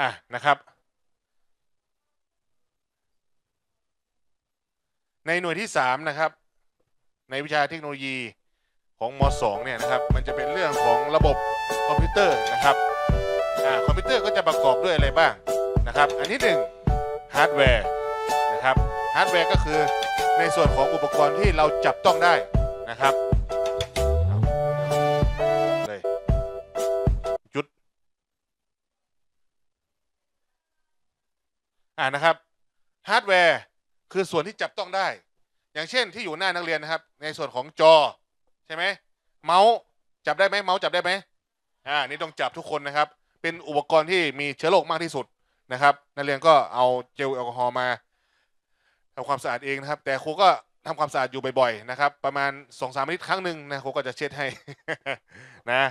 อะนะครับ ในหน่วยที่ 3 นะครับ ในวิชาเทคโนโลยีของม .2 เนี่ยนะครับ มันจะเป็นเรื่องของระบบคอมพิวเตอร์นะครับอ่าคอมพิวเตอร์ก็จะประกอบด้วยอะไรบ้างนะครับ อันที่หนึ่งฮาร์ดแวร์นะครับฮาร์ดแวร์ก็คือในส่วนของอุปกรณ์ที่เราจับต้องได้นะครับ อ่านะครับฮาร์ดแวร์คือส่วนที่จับต้องได้ อย่างเช่นที่อยู่หน้านักเรียนนะครับ ในส่วนของจอใช่ไหมเมาส์จับได้ไหมเมาส์จับได้ไหมอ่านี่ต้องจับทุกคนนะครับ เป็นอุปกรณ์ที่มีเชื้อโรคมากที่สุดนะครับ นักเรียนก็เอาเจลแอลกอฮอล์มาทำความสะอาดเองนะครับ แต่ครูก็ทำความสะอาดอยู่บ่อยๆนะครับ ประมาณ2อสามอาทิตครั้งหนึ่งนะครูก็จะเช็ดให้นะ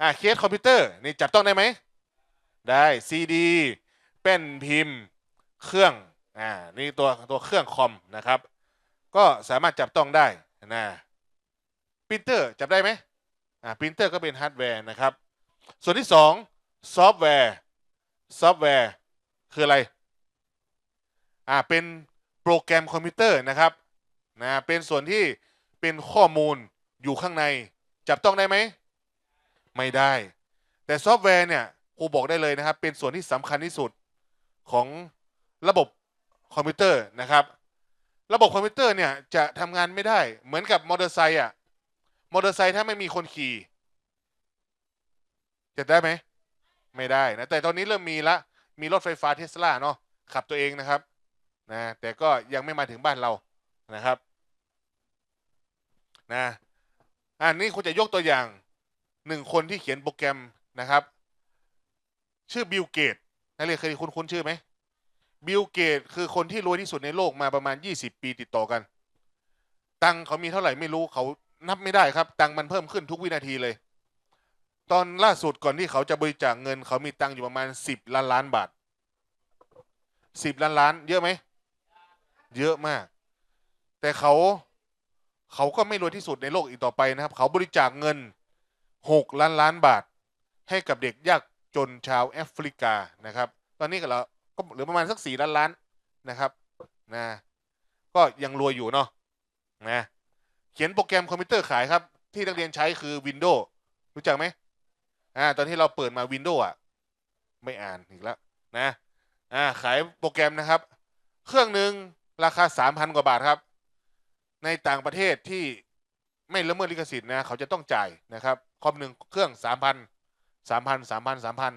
อ่าเคสคอมพิวเตอร์นี่จับต้องได้ไหมได้ซีดีแป้นพิมพ์ เครื่องอ่านี่ตัวตัวเครื่องคอมนะครับ ก็สามารถจับต้องได้นะปรินเตอร์จับได้ไหมอ่าปรินเตอร์ก็เป็นฮาร์ดแวร์นะครับ ส่วนที่สองซอฟต์แวร์ ซอฟต์แวร์คืออะไรอ่าเป็นโปรแกรมคอมพิวเตอร์นะครับนะเป็นส่วนที่เป็นข้อมูลอยู่ข้างใน จับต้องได้ไหม ไม่ได้ แต่ซอฟต์แวร์เนี่ยครูบอกได้เลยนะครับ เป็นส่วนที่สำคัญที่สุดของ ระบบคอมพิวเตอร์นะครับ ระบบคอมพิวเตอร์เนี่ยจะทำงานไม่ได้เหมือนกับมอเตอร์ไซค์อะมอเตอร์ไซค์ถ้าไม่มีคนขี่จะได้ไหมไม่ได้นะแต่ตอนนี้เริ่มมีละมีรถไฟฟ้าเทสลาเนาะขับตัวเองนะครับนะแต่ก็ยังไม่มาถึงบ้านเรานะครับนะอันนี้คุณจะยกตัวอย่างหนึ่งคนที่เขียนโปรแกรมนะครับ ชื่อบิลเกตนักเรียนเคยคุ้นชื่อไหม บิลเกตคือคนที่รวยที่สุดในโลกมาประมาณ 20 ปีติดต่อกัน ตังเขามีเท่าไหร่ไม่รู้เขานับไม่ได้ครับ ตังมันเพิ่มขึ้นทุกวินาทีเลย ตอนล่าสุดก่อนที่เขาจะบริจาคเงิน เขามีตังอยู่ประมาณ 10 ล้านล้านบาท 10 ล้านล้าน เยอะไหม เยอะมาก แต่เขาเขาก็ไม่รวยที่สุดในโลกอีกต่อไปนะครับ เขาบริจาคเงิน 6 ล้านล้านบาท ให้กับเด็กยากจนชาวแอฟริกานะครับ ตอนนี้ก็เรา ก็เหลือประมาณสักสี่ล้านล้านนะครับนะก็ยังรวยอยู่เนาะนะเขียนโปรแกรมคอมพิวเตอร์ขายครับ ที่นักเรียนใช้คือ Windows รู้จักไหมอ่าตอนที่เราเปิดมา Windows อะ ไม่อ่านอีกแล้วนะอ่าขายโปรแกรมนะครับ เครื่องหนึ่งราคาสามพันกว่าบาทครับ ในต่างประเทศที่ไม่ละเมิดลิขสิทธิ์นะเขาจะต้องจ่ายนะครับ คอมหนึ่งเครื่องสามพันสามพันสามพันสามพัน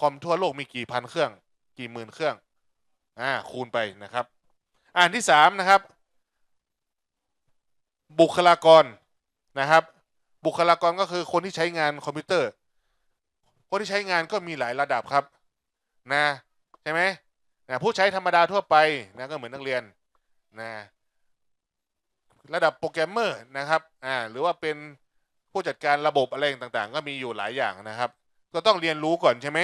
คอมทั่วโลกมีกี่พันเครื่อง กี่หมื่นเครื่องอ่าคูณไปนะครับ อ่านที่สามนะครับ บุคลากรนะครับ บุคลากรก็คือคนที่ใช้งานคอมพิวเตอร์ คนที่ใช้งานก็มีหลายระดับครับนะใช่ไหมนะผู้ใช้ธรรมดาทั่วไปนะก็เหมือนนักเรียนนะระดับโปรแกรมเมอร์นะครับอ่าหรือว่าเป็นผู้จัดการระบบอะไรต่างๆ ก็มีอยู่หลายอย่างนะครับ ก็ต้องเรียนรู้ก่อนใช่ไหม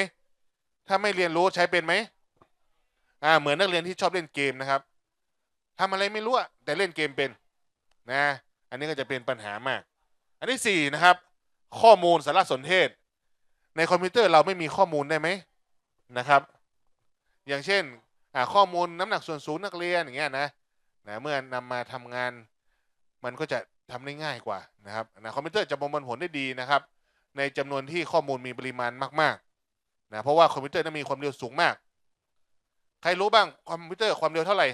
ถ้าไม่เรียนรู้ใช้เป็นไหมอ่าเหมือนนักเรียนที่ชอบเล่นเกมนะครับทำอะไรไม่รู้แต่เล่นเกมเป็นนะอันนี้ก็จะเป็นปัญหามาก อันที่สี่นะครับ ข้อมูลสารสนเทศ ในคอมพิวเตอร์เราไม่มีข้อมูลได้ไหมนะครับ อย่างเช่นข้อมูลน้ำหนักส่วนสูงนักเรียนอย่างเงี้ยนะนะเมื่อนำมาทำงานมันก็จะทำได้ง่ายกว่านะครับนะคอมพิวเตอร์จะประมวลผลได้ดีนะครับ ในจำนวนที่ข้อมูลมีปริมาณมาก ๆ นะเพราะว่าคอมพิวเตอร์นั้นมีความเร็วสูงมาก ใครรู้บ้างคอมพิวเตอร์ความเร็วเท่าไหร่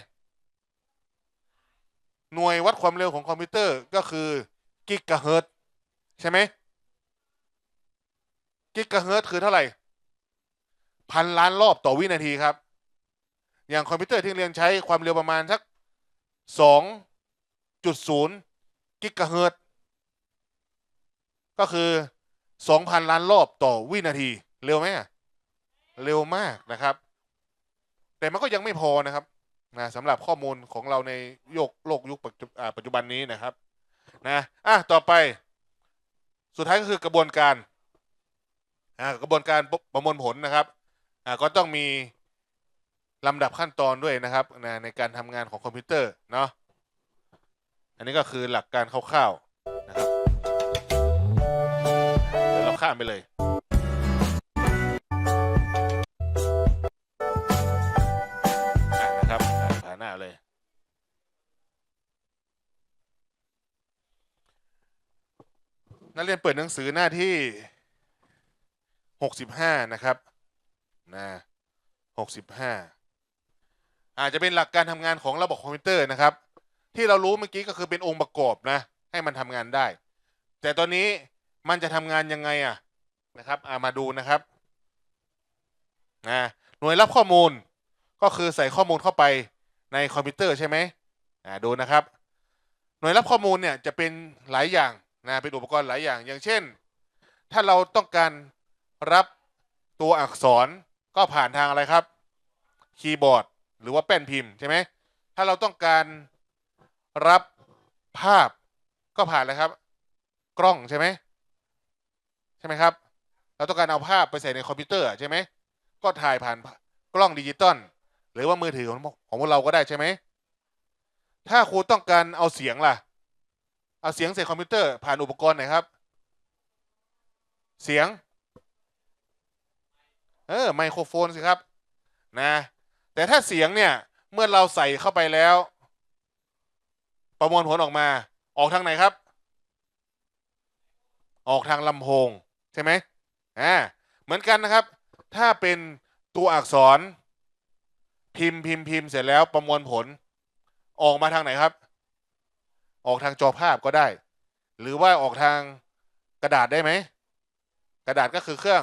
หน่วยวัดความเร็วของคอมพิวเตอร์ก็คือกิกะเฮิรตซ์ใช่ไหมกิกะเฮิรตซ์คือเท่าไหร่ พันล้านรอบต่อวินาทีครับ อย่างคอมพิวเตอร์ที่เรียนใช้ความเร็วประมาณสักสองจุดศูนย์กิกะเฮิรตซ์ก็คือสองพันล้านรอบต่อวินาที เร็วไหมอะ เร็วมากนะครับ แต่มันก็ยังไม่พอนะครับนะสำหรับข้อมูลของเราในโยกโลกยุคปัจจุบันนี้นะครับนะอะต่อไป สุดท้ายก็คือกระบวนการอ่ากระบวนการประมวลผลนะครับอ่าก็ต้องมีลำดับขั้นตอนด้วยนะครับนะในการทำงานของคอมพิวเตอร์เนาะอันนี้ก็คือหลักการคร่าวๆนะครับเดี๋ยวเราข้ามไปเลย นักเรียนเปิดหนังสือหน้าที่หกสิบห้านะครับนะหกสิบห้าอาจจะเป็นหลักการทำงานของระบบคอมพิวเตอร์นะครับ ที่เรารู้เมื่อกี้ก็คือเป็นองค์ประกอบนะ ให้มันทำงานได้ แต่ตอนนี้มันจะทำงานยังไงอะนะครับามาดูนะครับนะหน่วยรับข้อมูลก็คือใส่ข้อมูลเข้าไปในคอมพิวเตอร์ใช่ไหมดูนะครับ หน่วยรับข้อมูลเนี่ยจะเป็นหลายอย่าง นะเป็นอุปกรณ์หลายอย่างอย่างเช่น ถ้าเราต้องการรับตัวอักษรก็ผ่านทางอะไรครับ คีย์บอร์ด หรือว่าแป้นพิมพ์ใช่ไหมถ้าเราต้องการรับภาพก็ผ่านอะไรครับ กล้องใช่ไหมใช่ไหมครับ เราต้องการเอาภาพไปใส่ในคอมพิวเตอร์ใช่ไหมก็ถ่ายผ่านกล้องดิจิตอลหรือว่ามือถือของของพวกเราก็ได้ใช่ไหมถ้าครูต้องการเอาเสียงล่ะ เอาเสียงใส่คอมพิวเตอร์ผ่านอุปกรณ์ไหนครับ เสียง เออไมโครโฟนสิครับ นะ แต่ถ้าเสียงเนี่ยเมื่อเราใส่เข้าไปแล้ว ประมวลผลออกมา ออกทางไหนครับ ออกทางลำโพงใช่ไหมอ่าเหมือนกันนะครับ ถ้าเป็นตัวอักษร พิมพ์พิมพ์พิมพ์เสร็จแล้วประมวลผล ออกมาทางไหนครับ ออกทางจอภาพก็ได้ หรือว่าออกทางกระดาษได้ไหม กระดาษก็คือเครื่อง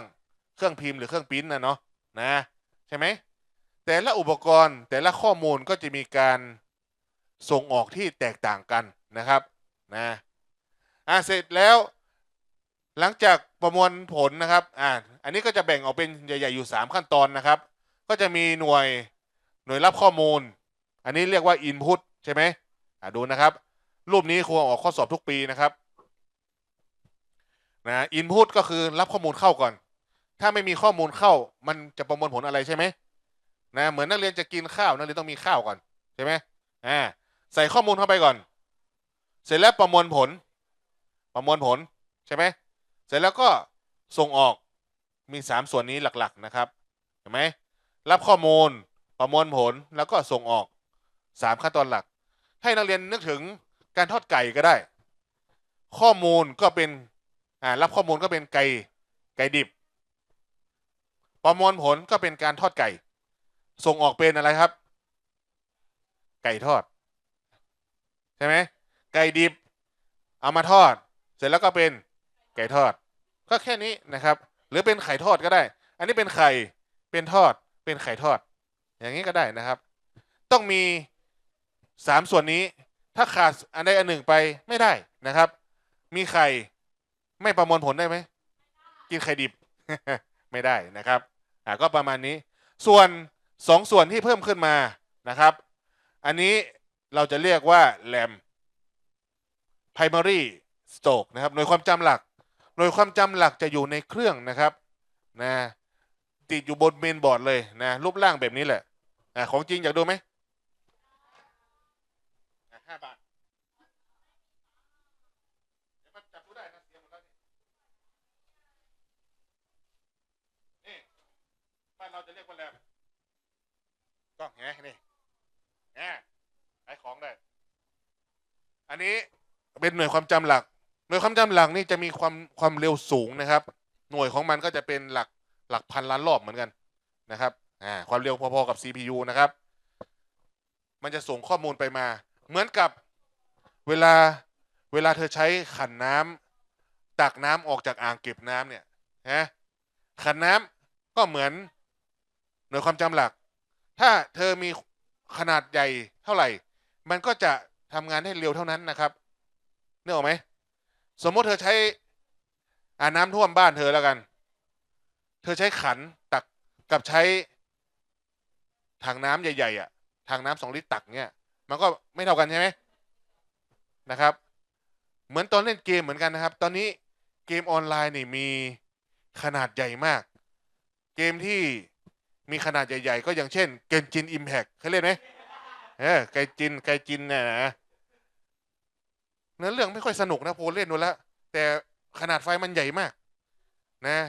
เครื่องพิมพ์หรือเครื่องปริ้นนะเนาะนะใช่ไหมแต่ละอุปกรณ์แต่ละข้อมูลก็จะมีการส่งออกที่แตกต่างกันนะครับนะอ่าเสร็จแล้ว หลังจากประมวลผลนะครับอ่าอันนี้ก็จะแบ่งออกเป็นใหญ่ๆอยู่ 3 ขั้นตอนนะครับ ก็จะมีหน่วยหน่วยรับข้อมูล อันนี้เรียกว่า Input ใช่ไหมอ่าดูนะครับ รูปนี้ครูออกข้อสอบทุกปีนะครับนะ Input ก็คือรับข้อมูลเข้าก่อน ถ้าไม่มีข้อมูลเข้ามันจะประมวลผลอะไรใช่ไหมนะเหมือนนักเรียนจะกินข้าวนักเรียนต้องมีข้าวก่อนใช่ไหมอ่าใส่ข้อมูลเข้าไปก่อน เสร็จแล้วประมวลผล ประมวลผลใช่ไหมเสร็จแล้วก็ส่งออกมีสามส่วนนี้หลักๆนะครับเห็นไหมรับข้อมูลประมวลผลแล้วก็ส่งออกสามขั้นตอนหลัก ให้นักเรียนนึกถึง การทอดไก่ก็ได้ ข้อมูลก็เป็นอ่ารับข้อมูลก็เป็นไก่ไก่ดิบ ประมวลผลก็เป็นการทอดไก่ ส่งออกเป็นอะไรครับ ไก่ทอด ใช่ไหมไก่ดิบ เอามาทอด เสร็จแล้วก็เป็นไก่ทอด ก็แค่นี้นะครับ หรือเป็นไข่ทอดก็ได้ อันนี้เป็นไข่เป็นทอด เป็นไข่ทอด อย่างนี้ก็ได้นะครับ ต้องมีสามส่วนนี้ ถ้าขาดอันใดอันหนึ่งไปไม่ได้นะครับ มีไข่ไม่ประมวลผลได้ไหม กินไข่ดิบไม่ได้นะครับอ่าก็ประมาณนี้ ส่วนสองส่วนที่เพิ่มขึ้นมานะครับ อันนี้เราจะเรียกว่า RAM primary stock นะครับหน่วยความจำหลัก หน่วยความจำหลักจะอยู่ในเครื่องนะครับนะติดอยู่บนเมนบอร์ดเลยนะรูปร่างแบบนี้แหละอ่าของจริงอยากดูไหมห้าบาทเดี๋ยวมันจับดูได้นะเสียหมดแล้วนี่นี่บ้านเราจะเรียกว่าแรม กล้องเห็นไหมนี่แหมขายของได้ อันนี้เป็นหน่วยความจำหลัก หน่วยความจำหลักนี่จะมีความความเร็วสูงนะครับ หน่วยของมันก็จะเป็นหลักหลักพันล้านรอบเหมือนกันนะครับอ่าความเร็วพอๆกับ CPU นะครับ มันจะส่งข้อมูลไปมา เหมือนกับเวลาเวลาเธอใช้ขันน้ำตักน้ำออกจากอ่างเก็บน้ำเนี่ยนะขันน้ำก็เหมือนหน่วยความจำหลัก ถ้าเธอมีขนาดใหญ่เท่าไหร่ มันก็จะทำงานได้เร็วเท่านั้นนะครับนึกออกไหมสมมติเธอใช้อ่าน้ำท่วมบ้านเธอแล้วกัน เธอใช้ขันตักกับใช้ถังน้ำใหญ่ๆอะถังน้ำสองลิตรตักเนี่ย มันก็ไม่เท่ากันใช่ไหมนะครับ เหมือนตอนเล่นเกมเหมือนกันนะครับ ตอนนี้เกมออนไลน์นี่มีขนาดใหญ่มาก เกมที่ มีขนาดใหญ่ ๆ ก็อย่างเช่น เกนจินอิมแพกเคยเล่นไหมเออไกจินไกจินเนี่ยนะเนื้อเรื่องไม่ค่อยสนุกนะโพเล่นดูแล้วแต่ขนาดไฟมันใหญ่มาก นะ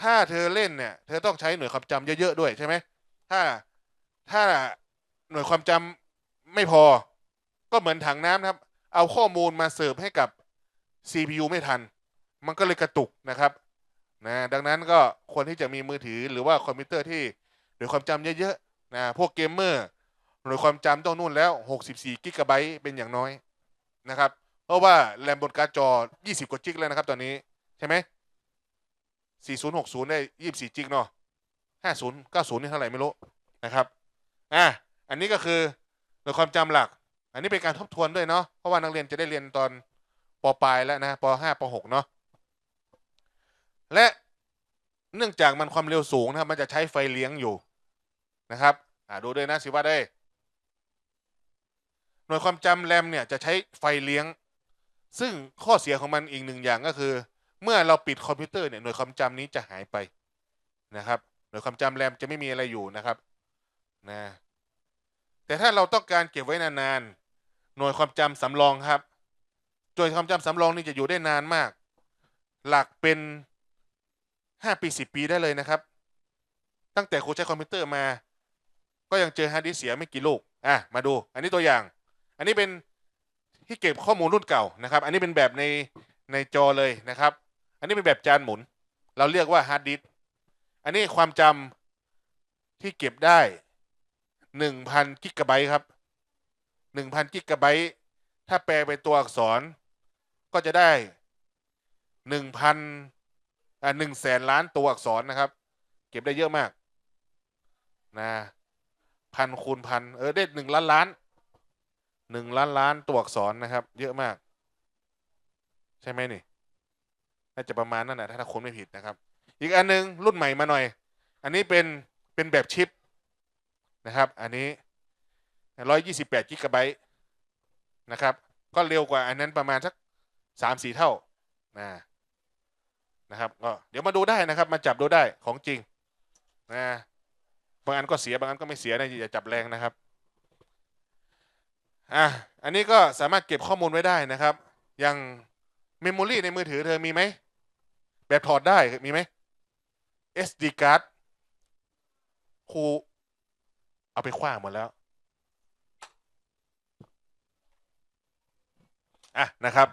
ถ้าเธอเล่นเนี่ย เธอต้องใช้หน่วยความจำเยอะๆด้วยใช่ไหมถ้าถ้าหน่วยความจำไม่พอ ก็เหมือนถังน้ำนะครับ เอาข้อมูลมาเสิร์ฟให้กับ CPU ไม่ทัน มันก็เลยกระตุกนะครับ นะดังนั้นก็ควรที่จะมีมือถือหรือว่าคอมพิวเตอร์ที่หน่วยความจำเยอะๆนะพวกเกมเมอร์หน่วยความจำต้องนู่นแล้ว 64กิกะไบต์เป็นอย่างน้อยนะครับ เพราะว่าแรมบนการ์ดจอ 20 กว่าจิกแล้วนะครับ ตอนนี้ใช่ไหม4060 ได้ 24 จิกเนาะ50 90 นี่เท่าไหร่ไม่รู้นะครับอะอันนี้ก็คือหน่วยความจำหลัก อันนี้เป็นการทบทวนด้วยเนาะเพราะว่านักเรียนจะได้เรียนตอนปปลายแล้วนะป5ป6เนาะ และเนื่องจากมันความเร็วสูงนะครับมันจะใช้ไฟเลี้ยงอยู่นะครับดูด้วยนะสิว่าได้หน่วยความจำแรมเนี่ยจะใช้ไฟเลี้ยง ซึ่งข้อเสียของมันอีกหนึ่งอย่างก็คือ เมื่อเราปิดคอมพิวเตอร์เนี่ยหน่วยความจำนี้จะหายไปนะครับหน่วยความจำแรมจะไม่มีอะไรอยู่นะครับนะแต่ถ้าเราต้องการเก็บไว้นานๆหน่วยความจำสำรองครับหน่วยความจำสำรองนี่จะอยู่ได้นานมาก หลักเป็น ห้าปีสิบปีได้เลยนะครับ ตั้งแต่ครูใช้คอมพิวเตอร์มา ก็ยังเจอฮาร์ดดิสเสียไม่กี่ลูกอะมาดู อันนี้ตัวอย่าง อันนี้เป็นที่เก็บข้อมูลรุ่นเก่านะครับ อันนี้เป็นแบบในในจอเลยนะครับ อันนี้เป็นแบบจานหมุน เราเรียกว่าฮาร์ดดิสอันนี้ความจำที่เก็บได้หนึ่งพันกิกะไบต์ครับหนึ่งพันกิกะไบต์ถ้าแปลเป็นตัวอักษรก็จะได้หนึ่งพัน อ่าหนึ่งแสนล้านตัวอักษรนะครับ เก็บได้เยอะมากนะพันคูณพันเออได้หนึ่งล้านล้านหนึ่งล้านล้านตัวอักษรนะครับ เยอะมาก ใช่ไหมนี่น่าจะประมาณนั้นนะถ้าถ้าคนไม่ผิดนะครับ อีกอันหนึงรุ่นใหม่มาหน่อย อันนี้เป็นเป็นแบบชิปนะครับ อันนี้ร้อยยี่สิบแปดกิกะไบต์นะครับ ก็เร็วกว่าอันนั้นประมาณสักสามสี่เท่านะ นะครับก็เดี๋ยวมาดูได้นะครับ มาจับดูได้ของจริงนะบางอันก็เสียบางอันก็ไม่เสียนะอย่าจับแรงนะครับอะอันนี้ก็สามารถเก็บข้อมูลไว้ได้นะครับ อย่างเมมโมรีในมือถือเธอมีไหมแบบถอดได้มีไหม SD card ครูเอาไปคว้างหมดแล้วอะนะครับ